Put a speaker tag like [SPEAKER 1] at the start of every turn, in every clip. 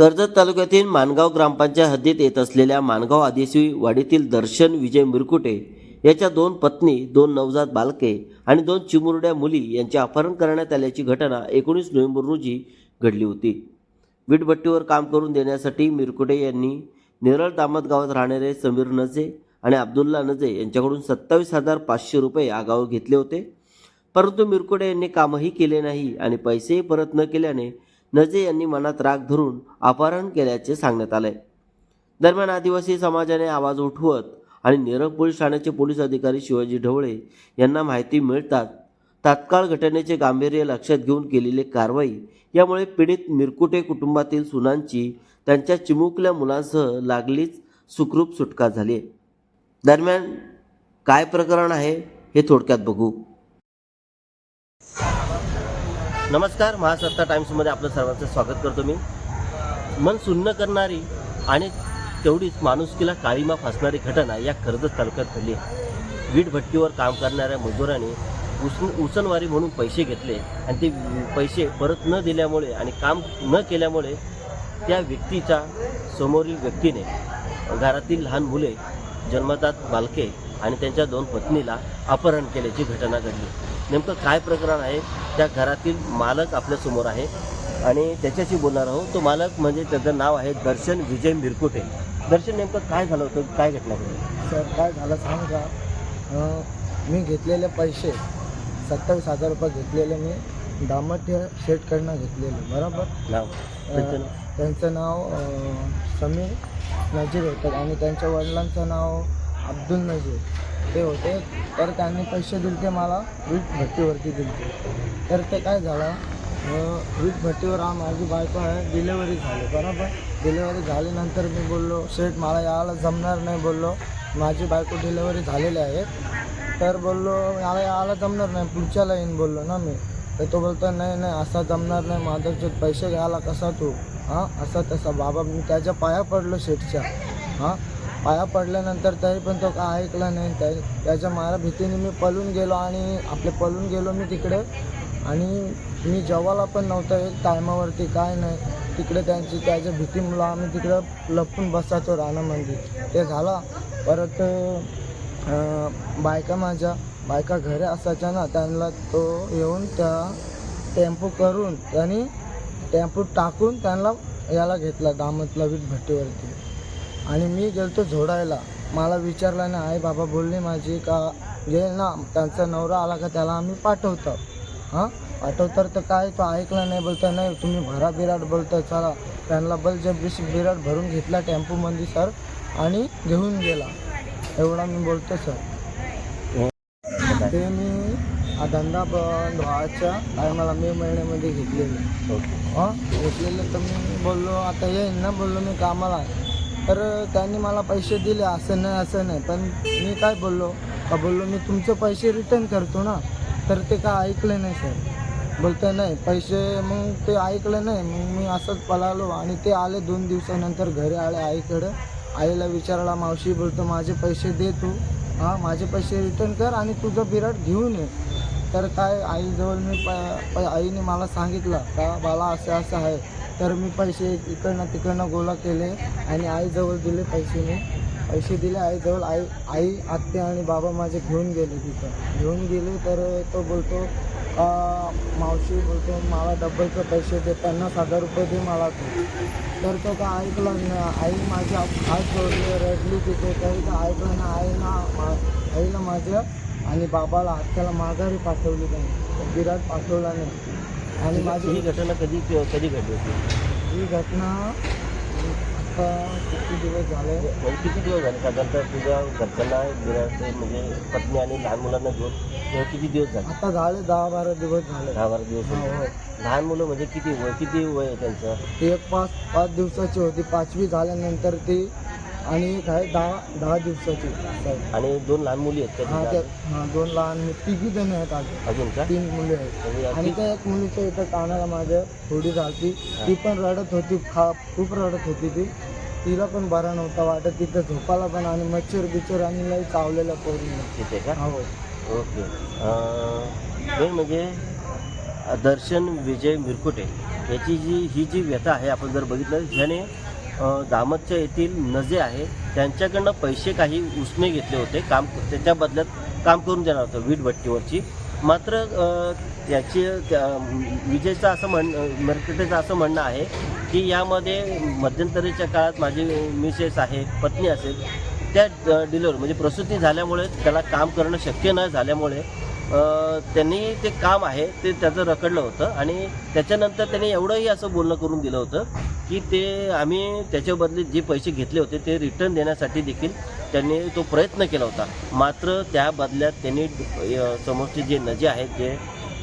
[SPEAKER 1] कर्जत तालुक्यातील माणगाव ग्रामपंचायत हद्दीत येत असलेल्या माणगाव आदिवासी वाडीतील दर्शन विजय मिरकुटे याच्या दोन पत्नी दोन नवजात बालके आणि दोन चिमुरड्या मुली यांचे अपहरण करण्यात आल्याची घटना एकोणीस नोव्हेंबर रोजी घडली होती. वीटभट्टीवर काम करून देण्यासाठी मिरकुटे यांनी नेरळ दामत गावात राहणारे समीर नजे आणि अब्दुल्ला नजे यांच्याकडून सत्तावीस हजार पाचशे रुपये आगाऊ घेतले होते. परंतु मिरकुटे यांनी कामही केले नाही आणि पैसेही परत न केल्याने नजे यांनी मनात राग धरून अपहरण केल्याचे सांगण्यात आले दरम्यान आदिवासी समाजाने आवाज उठवत आणि नेरळ पोलीस ठाण्याचे पोलीस अधिकारी शिवाजी ढवळे यांना माहिती मिळतात तात्काळ घटनेचे गांभीर्य लक्षात घेऊन केलेली कारवाई यामुळे पीडित मिरकुटे कुटुंबातील सुनांची त्यांच्या चिमुकल्या मुलांसह लागलीच सुखरूप सुटका झाली आहे. दरम्यान काय प्रकरण आहे हे थोडक्यात बघू नमस्कार महासत्ता टाईम्समध्ये आपलं सर्वांचं स्वागत करतो मी. मन सुन्न करणारी आणि तेवढीच माणुसकीला काळीमा फासणारी घटना या कर्जत तालुक्यात घडली वीटभट्टीवर वीट भट्टीवर काम करणाऱ्या मजुराने उसन उसनवारी म्हणून पैसे घेतले आणि ते पैसे परत न दिल्यामुळे आणि काम न केल्यामुळे त्या व्यक्तीच्या समोरील व्यक्तीने घरातील लहान मुले जन्मदात बालके आणि त्यांच्या दोन पत्नीला अपहरण केल्याची घटना घडली. नेमकं काय प्रकरण आहे? त्या घरातील मालक आपल्यासमोर आहे. आणि त्याच्याशी बोलणार आहोत. तो मालक म्हणजे त्याचं नाव आहे दर्शन विजय मिरकुटे. दर्शन नेमकं काय झालं होतं? काय घटना घडली?
[SPEAKER 2] सर काय झालं सांग का? मी घेतलेले पैसे सत्तावीस हजार रुपये घेतलेले मी. दामट्य शेटकडनं घेतलेले बरोबर?
[SPEAKER 1] नाव? त्याचं नाव?
[SPEAKER 2] त्यांचं नाव अं, समीर नजीर होतं. आणि त्यांच्या वडिलांचं नाव अब्दुल नजीर. ते होते. तर त्यांनी पैसे दिले ते मला वीट भट्टीवरती दिले तर ते काय झालं वीट भट्टीवर हा माझी बायको आहे डिलेवरी झाली. बरोबर? डिलेवरी झाल्यानंतर मी बोललो शेठ मला यायला जमणार नाही बोललो. माझी बायको डिलेवरी झालेली आहे. तर बोललो मला यायला जमणार नाही पुढच्याला येईन बोललो ना मी. तर तो बोलतो नाही नाही असा जमणार नाही माझं जे पैसे घ्यायला कसा तू? हां असा तसा बाबा मी त्याच्या पाया पडलो शेठच्या हां पाया पडल्यानंतर तरी पण तो काय ऐकला नाही तरी त्याच्या मारा भीतीने मी पळून गेलो आणि आपले पळून गेलो मी तिकडे. आणि मी जेवायला पण नव्हतं एक टायमावरती काय नाही. तिकडे त्यांची त्याच्या भीतीमुळं आम्ही तिकडं लपून बसायचो रानामध्ये. ते झाला. परत बायका माझ्या बायका घरी असायच्या ना त्यांना तो येऊन त्या टेम्पो करून त्यांनी टेम्पो टाकून त्यांना याला घेतला दामतला वीट भट्टीवरती आणि मी गेलतो झोडायला. मला विचारलं ना आई बाबा बोलले माझी का येईल ना त्यांचा नवरा आला का त्याला आम्ही पाठवतो. हां? पाठवतर तर काय? तो ऐकला नाही बोलतो नाही तुम्ही भरा बिराट बोलतो चला. त्यांना बलजबरीशी बिराट भरून घेतला टेम्पोमध्ये सर आणि घेऊन गेला. एवढा मी बोलतो सर. ते मी हा धंदा बंद व्हायच्या टायमाला मे महिन्यामध्ये घेतलेलं. हां? घेतलेलं तर मी बोललो आता येईन ना बोललो मी कामाला. तर त्यांनी मला पैसे दिले असं नाही असं नाही. पण मी काय बोललो? का बोललो मी तुमचे पैसे रिटर्न करतो ना. तर ते काय ऐकलं नाही सर बोलतं नाही पैसे मग ते ऐकलं नाही. मग मी असंच पळालो आणि ते आले दोन दिवसानंतर घरी आले आईकडं. आईला विचारला मावशी बोलतो माझे पैसे दे तू. हां माझे पैसे रिटर्न कर आणि तुझं बिराट घेऊन ये. तर काय आईजवळ मी प प- आईने मला सांगितलं का बाला असं असं आहे. तर मी पैसे इकडनं तिकडनं गोळा केले आणि आईजवळ दिले पैसे मी पैसे दिले आईजवळ. आई आई आत्ते आणि बाबा माझे घेऊन गेले तिथं. घेऊन गेले तर तो बोलतो का मावशी बोलतो मला डबलचे पैसे दे पन्नास हजार रुपये दे मला तू. तर तो का ऐकलं ना आई माझी हात जोडले रडली तिथे. तरी का ऐकलं ना आईना मा- आईला माझ्या आणि बाबाला आत्याला माघारी पाठवली नाही. विराट पाठवला नाही. आणि माझी
[SPEAKER 1] ही घटना कधी कधी घडली होती?
[SPEAKER 2] ही घटना आता किती दिवस झाले?
[SPEAKER 1] म्हणजे किती दिवस झाले? साधारणतः तुझ्या घरच्यांना विराट म्हणजे पत्नी आणि लहान मुलांना घेऊन तेव्हा किती दिवस झाले?
[SPEAKER 2] आता झाले दहा बारा दिवस झाले.
[SPEAKER 1] दहा बारा दिवस
[SPEAKER 2] हो,
[SPEAKER 1] झाले.
[SPEAKER 2] हो.
[SPEAKER 1] लहान मुलं म्हणजे किती वय? किती वय आहे त्यांचं?
[SPEAKER 2] ती एक पाच पाच दिवसाची होती. पाचवी झाल्यानंतर ती आणि एक आहे दहा दहा दिवसाची. साहेब.
[SPEAKER 1] आणि दोन लहान मुली आहेत
[SPEAKER 2] हा त्या? हा दोन लहान तिघी जण आहेत अजून.
[SPEAKER 1] अजून का?
[SPEAKER 2] तीन मुले आहेत. आणि त्या एक मुलीच्या इथं कानाला माझ्या थोडी झालती. ती पण रडत होती खा खूप रडत होती ती. तिला पण बरा नव्हता वाटत. तिथं झोपाला पण आणि मच्छर बिच्छर आणि लई चावलेलं पोरी
[SPEAKER 1] तिथे का?
[SPEAKER 2] हो
[SPEAKER 1] ओके. अं, मेन म्हणजे दर्शन विजय मिरकुटे. याची जी ही जी व्यथा आहे आपण जर बघितलं ह्याने दामतच्या येथील नजे आहे. त्यांच्याकडनं पैसे काही उसने घेतले होते. काम त्याच्या बदल्यात काम करून देणार होतं वीट भट्टीवरची मात्र त्याची त्या विजयचं असं म्हण मिरकुटेचं असं म्हणणं आहे की यामध्ये मध्यंतरीच्या काळात माझी मिसेस आहे पत्नी असेल त्या डिलिव्हरी म्हणजे प्रसूती झाल्यामुळे त्याला काम करणं शक्य न झाल्यामुळे त्यांनी ते काम आहे ते त्याचं रखडलं होतं आणि त्याच्यानंतर त्यांनी एवढंही असं बोलणं करून दिलं होतं की ते आम्ही त्याच्या बदले जे पैसे घेतले होते ते रिटर्न देण्यासाठी देखील त्यांनी तो प्रयत्न केला होता. मात्र त्या बदल्यात त्यांनी समोरचे जे नजे आहेत जे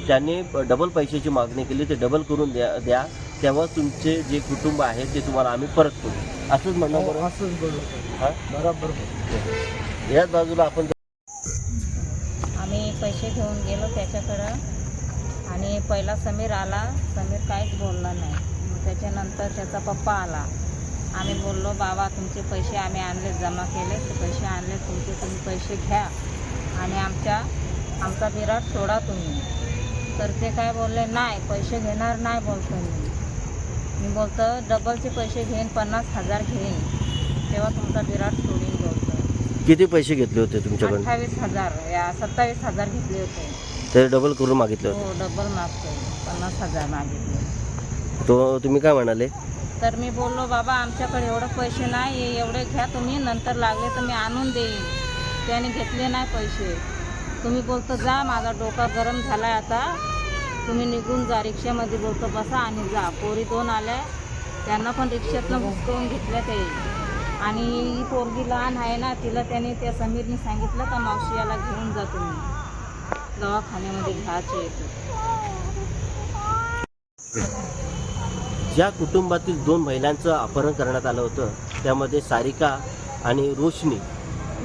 [SPEAKER 1] त्यांनी डबल पैशाची मागणी केली ते डबल करून द्या द्या. तेव्हा तुमचे जे कुटुंब आहे ते तुम्हाला आम्ही परत करू. असंच म्हणणं
[SPEAKER 2] हो,
[SPEAKER 1] बरोबर?
[SPEAKER 2] असंच बोललो
[SPEAKER 1] हा?
[SPEAKER 2] बरोबर.
[SPEAKER 1] याच बाजूला आपण
[SPEAKER 3] पैसे घेऊन गेलो त्याच्याकडं. आणि पहिला समीर आला. समीर काहीच बोलला नाही. मग त्याच्यानंतर त्याचा पप्पा आला. आम्ही बोललो बाबा तुमचे पैसे आम्ही आणले जमा केले. ते पैसे आणले तुमचे तुम्ही पैसे घ्या. आणि आमच्या आमचा विराट सोडा तुम्ही. तर ते काय बोलले नाही पैसे घेणार नाही बोलतो मी. मी बोलतो डबलचे पैसे घेईन पन्नास हजार घेईन. तेव्हा तुमचा विराट सोडीन.
[SPEAKER 1] किती पैसे घेतले होते तुमच्याकडून?
[SPEAKER 3] अठ्ठावीस हजार या सत्तावीस हजार घेतले होते.
[SPEAKER 1] ते डबल करून मागितले होते.
[SPEAKER 3] हो डबल मागतो पन्नास हजार मागितले.
[SPEAKER 1] तो तुम्ही काय म्हणाले?
[SPEAKER 3] तर मी बोललो बाबा आमच्याकडे एवढे पैसे नाही आहे, एवढे घ्या तुम्ही नंतर लागले तर मी आणून देईन. त्याने घेतले नाही पैसे. तुम्ही बोलतो जा माझा डोका गरम झाला आता. तुम्ही निघून जा रिक्षामध्ये बोलतो बसा आणि जा. पोरी दोन आल्या. त्यांना पण रिक्षातनं घुसकवून घेतलं ते. आणि ही पोरगी लहान आहे ना तिला त्याने त्या समीरने सांगितलं का मावशी याला घेऊन जा तुम्ही. दवाखान्यामध्ये घ्यायचे येतो
[SPEAKER 1] ज्या कुटुंबातील दोन महिलांचं अपहरण करण्यात आलं होतं त्यामध्ये सारिका आणि रोशनी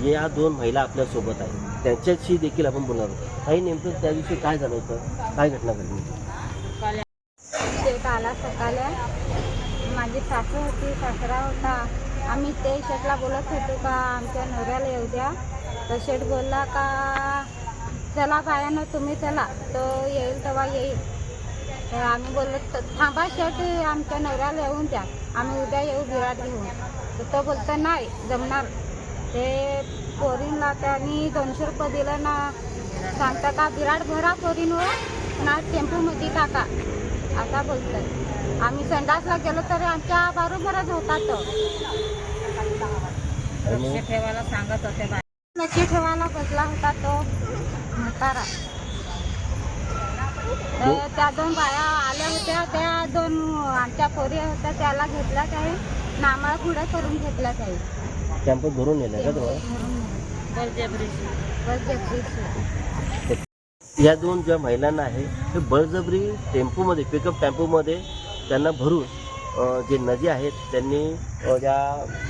[SPEAKER 1] या दोन महिला आपल्यासोबत आहेत. त्यांच्याशी देखील आपण बोलणार आहोत. काही नेमकं त्या दिवशी काय झालं होतं? काय घटना घडली
[SPEAKER 4] आला सकाळी माझी सासू होती सासरा होता. आम्ही ते शेटला बोलत होतो का आमच्या नवऱ्याला येऊ द्या. तर शेट बोलला का चला बायानं तुम्ही चला. तो येईल तेव्हा येईल. तर आम्ही बोललो थांबा शेट आमच्या नवऱ्याला येऊन द्या. आम्ही उद्या येऊ विराट घेऊन. तर तो बोलतो नाही जमणार. ते पोरींला त्यांनी दोनशे रुपये दिलं ना. सांगता का विराट भरा पोरींवर ना टेम्पोमध्ये टाका. आता बोलतोय. आम्ही संडासला गेलो तरी आमच्या बरोबरच होता तो
[SPEAKER 1] आणि
[SPEAKER 3] लक्ष ठेवायला सांगत होते बाय
[SPEAKER 4] नक्की ठेवायला बसला होता तो म्हातारा. तर त्या दोन बाया आल्या होत्या. त्या दोन आमच्या पोरी होत्या. त्याला घेतला काही. नामाला पुढे करून घेतला काही.
[SPEAKER 1] कॅम्पस भरून नेलं का तुम्हाला? या दोन ज्या महिलांना आहे ते बळजबरी टेम्पोमध्ये पिकअप टेम्पोमध्ये त्यांना भरून जे नदी आहेत त्यांनी त्या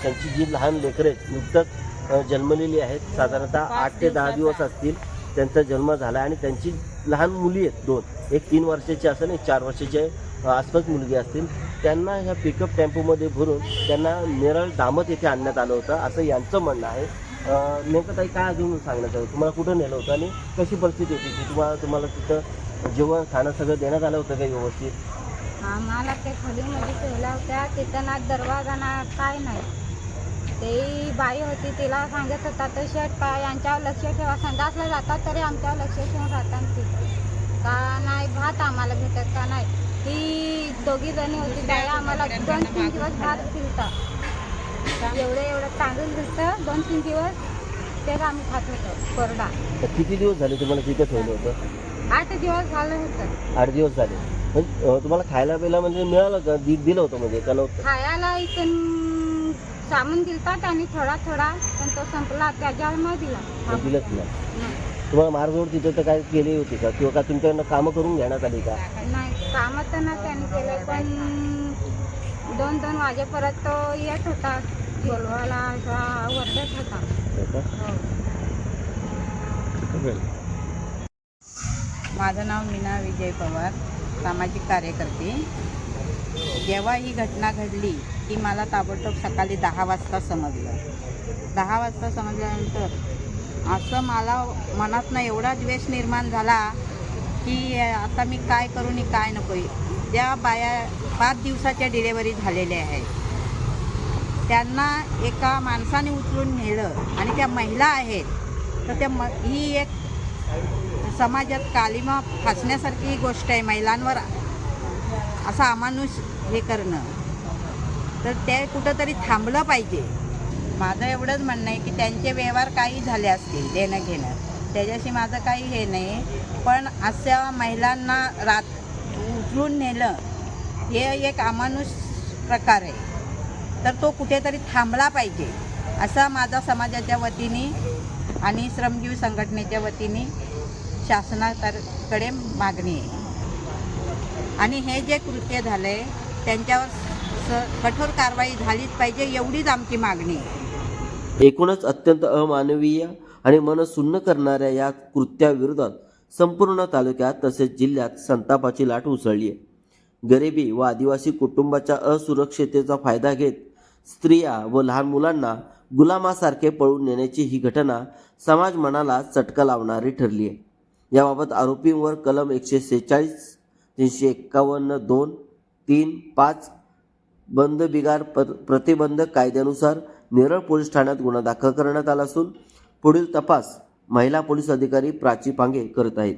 [SPEAKER 1] त्यांची जी लहान लेकरं आहेत नुकतंच जन्मलेली आहेत. साधारणतः आठ ते दहा दिवस. असतील त्यांचा जन्म झाला आणि त्यांची लहान मुली आहेत दोन. एक तीन वर्षाची असेल एक चार वर्षाचे आसपास मुलगी असतील. त्यांना ह्या पिकअप टेम्पोमध्ये भरून त्यांना नेरळ दामत येथे आणण्यात आलं होतं असं यांचं म्हणणं आहे. नेमकं ताई काय अजून सांगण्यात आलं तुम्हाला कुठं नेलं होतं आणि कशी परिस्थिती होती? की तुम्हाला तुम्हाला तिथं जेवण खाणं सगळं देण्यात आलं होतं का व्यवस्थित?
[SPEAKER 4] आम्हाला ते खोलीमध्ये ठेवल्या होत्या. तिथं ना दरवाजा ना काय नाही. ते बाई होती तिला सांगत होता तो शेट का यांच्यावर लक्ष ठेवा. संडासला जातात तरी आमच्यावर लक्ष ठेवून राहतात ते. का नाही भात आम्हाला भेटत का नाही? ती दोघी जणी होती बाई आम्हाला दोन तीन दिवस भात दिलता एवढं एवढं तांदूळ दिलतं दोन तीन दिवस ते आम्ही खात होतो कोरडा.
[SPEAKER 1] तर किती दिवस झाले तुम्हाला तिथं ठेवलं होतं?
[SPEAKER 4] आठ दिवस झालं होतं.
[SPEAKER 1] आठ दिवस झाले. म्हणजे तुम्हाला खायला प्यायला म्हणजे मिळालं का? दि दिलं होतं म्हणजे का नव्हतं
[SPEAKER 4] खायला इथून सामान दिलता त्यांनी थोडा थोडा पण तो संपला. त्याच्यावर न दिला.
[SPEAKER 1] दिलंच नाही.
[SPEAKER 4] नाही.
[SPEAKER 1] तुम्हाला मारजोड तिथं तर काय केली होती का? किंवा का तुमच्याकडनं कामं करून घेण्यात आली का?
[SPEAKER 4] नाही कामं तर ना त्यांनी केलं पण दोन दोन वाजेपर्यंत तो येत होता. बोलवायला असा वरडत होता.
[SPEAKER 1] हो का?
[SPEAKER 4] हो.
[SPEAKER 5] माझं नाव मीना विजय पवार. सामाजिक कार्यकर्ते जेव्हा ही घटना घडली की मला ताबडतोब सकाळी दहा वाजता समजलं. दहा वाजता समजल्यानंतर असं मला मनातनं एवढा द्वेष निर्माण झाला की आता मी काय करू आणि काय नको. ज्या बाया पाच दिवसाच्या डिलेवरी झालेल्या आहेत. त्यांना एका माणसाने उचलून नेलं आणि त्या महिला आहेत. तर त्या म ही एक समाजात कालिमा फासण्यासारखी गोष्ट आहे महिलांवर. असा अमानुष हे करणं. तर ते कुठंतरी थांबलं पाहिजे. माझं एवढंच म्हणणं आहे की त्यांचे व्यवहार काही झाले असतील देणं घेणं. त्याच्याशी माझं काही हे नाही. पण अशा महिलांना रात उचलून नेलं हे एक अमानुष प्रकार आहे. तर तो कुठेतरी थांबला पाहिजे. असा माझा समाजाच्या वतीने आणि श्रमजीवी संघटनेच्या वतीने शासनाकडे मागणी आहे. आणि हे जे कृत्य झालं आहे त्यांच्यावर स कठोर कारवाई झालीच पाहिजे एवढीच आमची मागणी आहे.
[SPEAKER 1] एकूणच अत्यंत अमानवीय आणि मन सुन्न करणाऱ्या या कृत्याविरोधात संपूर्ण तालुक्यात तसेच जिल्ह्यात संतापाची लाट उसळली आहे. गरिबी व आदिवासी कुटुंबाच्या असुरक्षिततेचा फायदा घेत स्त्रिया व लहान मुलांना गुलामासारखे पळून नेण्याची ही घटना समाज मनाला चटका लावणारी ठरली आहे. याबाबत आरोपींवर कलम एकशे सेहेचाळीस तीनशे एक्कावन्न दोन तीन पाच बंद बिगार प्र प्रतिबंधक कायद्यानुसार नेरळ पोलीस ठाण्यात गुन्हा दाखल करण्यात आला असून पुढील तपास महिला पोलीस अधिकारी प्राची पांगे करत आहेत.